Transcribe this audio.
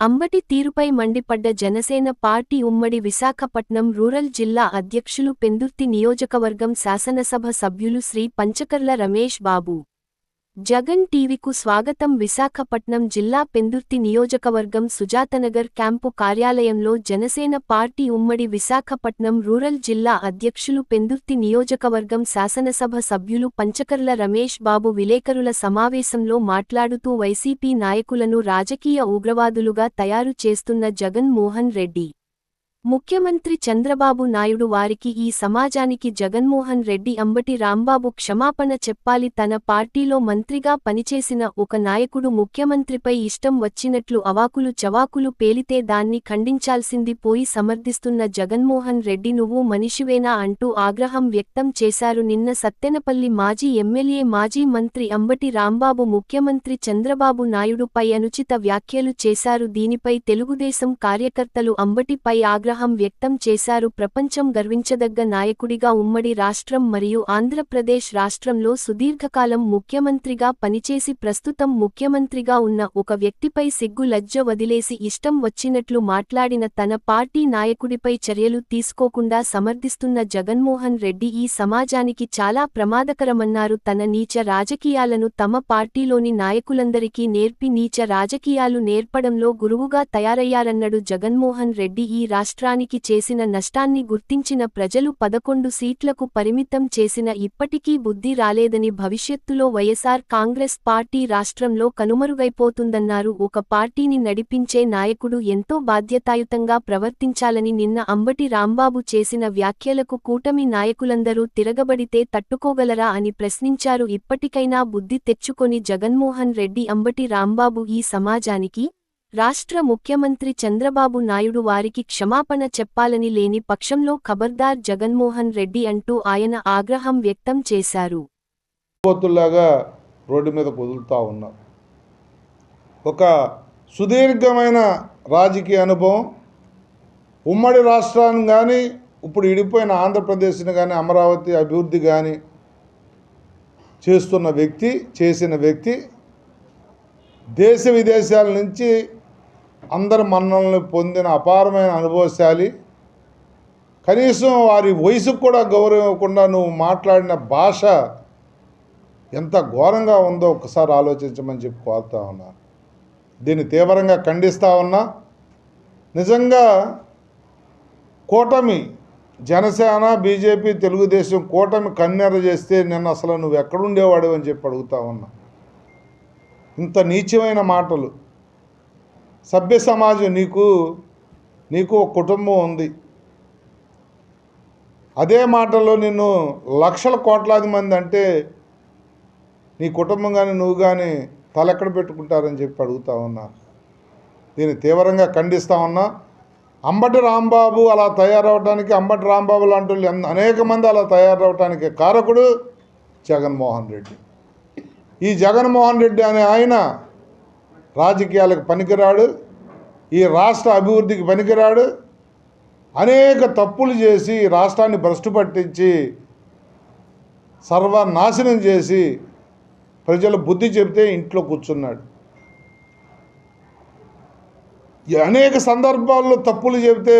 అంబటి తీరుపై మండిపడ్డ జనసేన పార్టీ ఉమ్మడి విశాఖపట్నం రూరల్ జిల్లా అధ్యక్షులు పెందుర్తి నియోజకవర్గం శాసనసభ సభ్యులు శ్రీ పంచకర్ల రమేష్ బాబు. జగన్ టీవీకు స్వాగతం విశాఖపట్నం జిల్లా పెందుర్తి నియోజకవర్గం సుజాతనగర్ క్యాంపు కార్యాలయంలో జనసేన పార్టీ ఉమ్మడి విశాఖపట్నం రూరల్ జిల్లా అధ్యక్షులు పెందుర్తి నియోజకవర్గం శాసనసభ సభ్యులు పంచకర్ల రమేష్ బాబు విలేకరుల సమావేశంలో మాట్లాడుతూ వైసీపీ నాయకులను రాజకీయ ఉగ్రవాదులుగా తయారు చేస్తున్న జగన్ మోహన్ రెడ్డి. ముఖ్యమంత్రి చంద్రబాబు నాయుడు వారికి ఈ సమాజానికి జగన్మోహన్ రెడ్డి అంబటి రాంబాబు క్షమాపణ చెప్పాలి. తన పార్టీలో మంత్రిగా పనిచేసిన ఒక నాయకుడు ముఖ్యమంత్రిపై ఇష్టం వచ్చినట్లు అవాకులు చవాకులు పేలితే దాన్ని ఖండించాల్సింది పోయి సమర్థిస్తున్న జగన్మోహన్ రెడ్డి నువ్వు మనిషివేనా అంటూ ఆగ్రహం వ్యక్తం చేశారు. నిన్న సత్తెనపల్లి మాజీ ఎమ్మెల్యే మాజీ మంత్రి అంబటి రాంబాబు ముఖ్యమంత్రి చంద్రబాబు నాయుడుపై అనుచిత వ్యాఖ్యలు చేశారు. దీనిపై తెలుగుదేశం కార్యకర్తలు అంబటిపై ఆగ్రహం వ్యక్తం చేశారు. ప్రపంచం గర్వించదగ్గ నాయకుడిగా ఉమ్మడి రాష్ట్రం మరియు ఆంధ్రప్రదేశ్ రాష్ట్రంలో సుదీర్ఘకాలం ముఖ్యమంత్రిగా పనిచేసి ప్రస్తుతం ముఖ్యమంత్రిగా ఉన్న ఒక వ్యక్తిపై సిగ్గు లజ్జ వదిలేసి ఇష్టం వచ్చినట్లు మాట్లాడిన తన పార్టీ నాయకుడిపై చర్యలు తీసుకోకుండా సమర్థిస్తున్న జగన్మోహన్ రెడ్డి ఈ సమాజానికి చాలా ప్రమాదకరమన్నారు. తన నీచ రాజకీయాలను తమ పార్టీలోని నాయకులందరికీ నేర్పి నీచ రాజకీయాలు నేర్పడంలో గురువుగా తయారయ్యారన్నాడు జగన్మోహన్ రెడ్డి. ఈ రాష్ట్రానికి చేసిన నష్టాన్ని గుర్తించిన ప్రజలు పదకొండు సీట్లకు పరిమితం చేసిన ఇప్పటికీ బుద్ధి రాలేదని భవిష్యత్తులో వైఎస్ఆర్ కాంగ్రెస్ పార్టీ రాష్ట్రంలో కనుమరుగైపోతుందన్నారు. ఒక పార్టీని నడిపించే నాయకుడు ఎంతో బాధ్యతాయుతంగా ప్రవర్తించాలని నిన్న అంబటి రాంబాబు చేసిన వ్యాఖ్యలకు కూటమి నాయకులందరూ తిరగబడితే తట్టుకోగలరా అని ప్రశ్నించారు. ఇప్పటికైనా బుద్ధి తెచ్చుకొని జగన్మోహన్ రెడ్డి అంబటి రాంబాబు ఈ సమాజానికి రాష్ట్ర ముఖ్యమంత్రి చంద్రబాబు నాయుడు వారికి క్షమాపణ చెప్పాలని లేని పక్షంలో ఖబర్దార్ జగన్మోహన్ రెడ్డి అంటూ ఆయన ఆగ్రహం వ్యక్తం చేశారు. పోతుల్లాగా రోడ్డు మీద కుదులుతూ ఉన్నారు. ఒక సుదీర్ఘమైన రాజకీయ అనుభవం. ఉమ్మడి రాష్ట్రాన్ని కానీ ఇప్పుడు ఇడిపోయిన ఆంధ్రప్రదేశ్ని కానీ అమరావతి అభివృద్ధి కానీ చేస్తున్న వ్యక్తి చేసిన వ్యక్తి దేశ విదేశాల నుంచి అందరి మన్నల్ని పొందిన అపారమైన అనుభవశాలి. కనీసం వారి వయసుకు కూడా గౌరవం ఇవ్వకుండా నువ్వు మాట్లాడిన భాష ఎంత ఘోరంగా ఉందో ఒకసారి ఆలోచించమని చెప్పి కోరుతా ఉన్నా. దీన్ని తీవ్రంగా ఖండిస్తూ ఉన్నా. నిజంగా కూటమి జనసేన బీజేపీ తెలుగుదేశం కూటమి కన్నెర చేస్తే నిన్న అసలు నువ్వు ఎక్కడుండేవాడు అని చెప్పి అడుగుతా ఉన్నా. ఇంత నీచమైన మాటలు. సభ్య సమాజం నీకు నీకు ఒక కుటుంబం ఉంది. అదే మాటల్లో నిన్ను లక్షల కోట్లాది మంది అంటే నీ కుటుంబం కానీ నువ్వు కానీ తలెక్కడ పెట్టుకుంటారని చెప్పి అడుగుతా ఉన్నా. దీన్ని తీవ్రంగా ఖండిస్తా ఉన్నా. అంబటి రాంబాబు అలా తయారవడానికి అంబటి రాంబాబు లాంటి వాళ్ళు అనేక మంది అలా తయారవడానికి కారకుడు జగన్మోహన్ రెడ్డి. ఈ జగన్మోహన్ రెడ్డి అనే ఆయన రాజకీయాలకు పనికిరాడు ఈ రాష్ట్ర అభివృద్ధికి పనికిరాడు. అనేక తప్పులు చేసి రాష్ట్రాన్ని భ్రష్టు పట్టించి సర్వనాశనం చేసి ప్రజలు బుద్ధి చెబితే ఇంట్లో కూర్చున్నాడు. ఈ అనేక సందర్భాల్లో తప్పులు చెబితే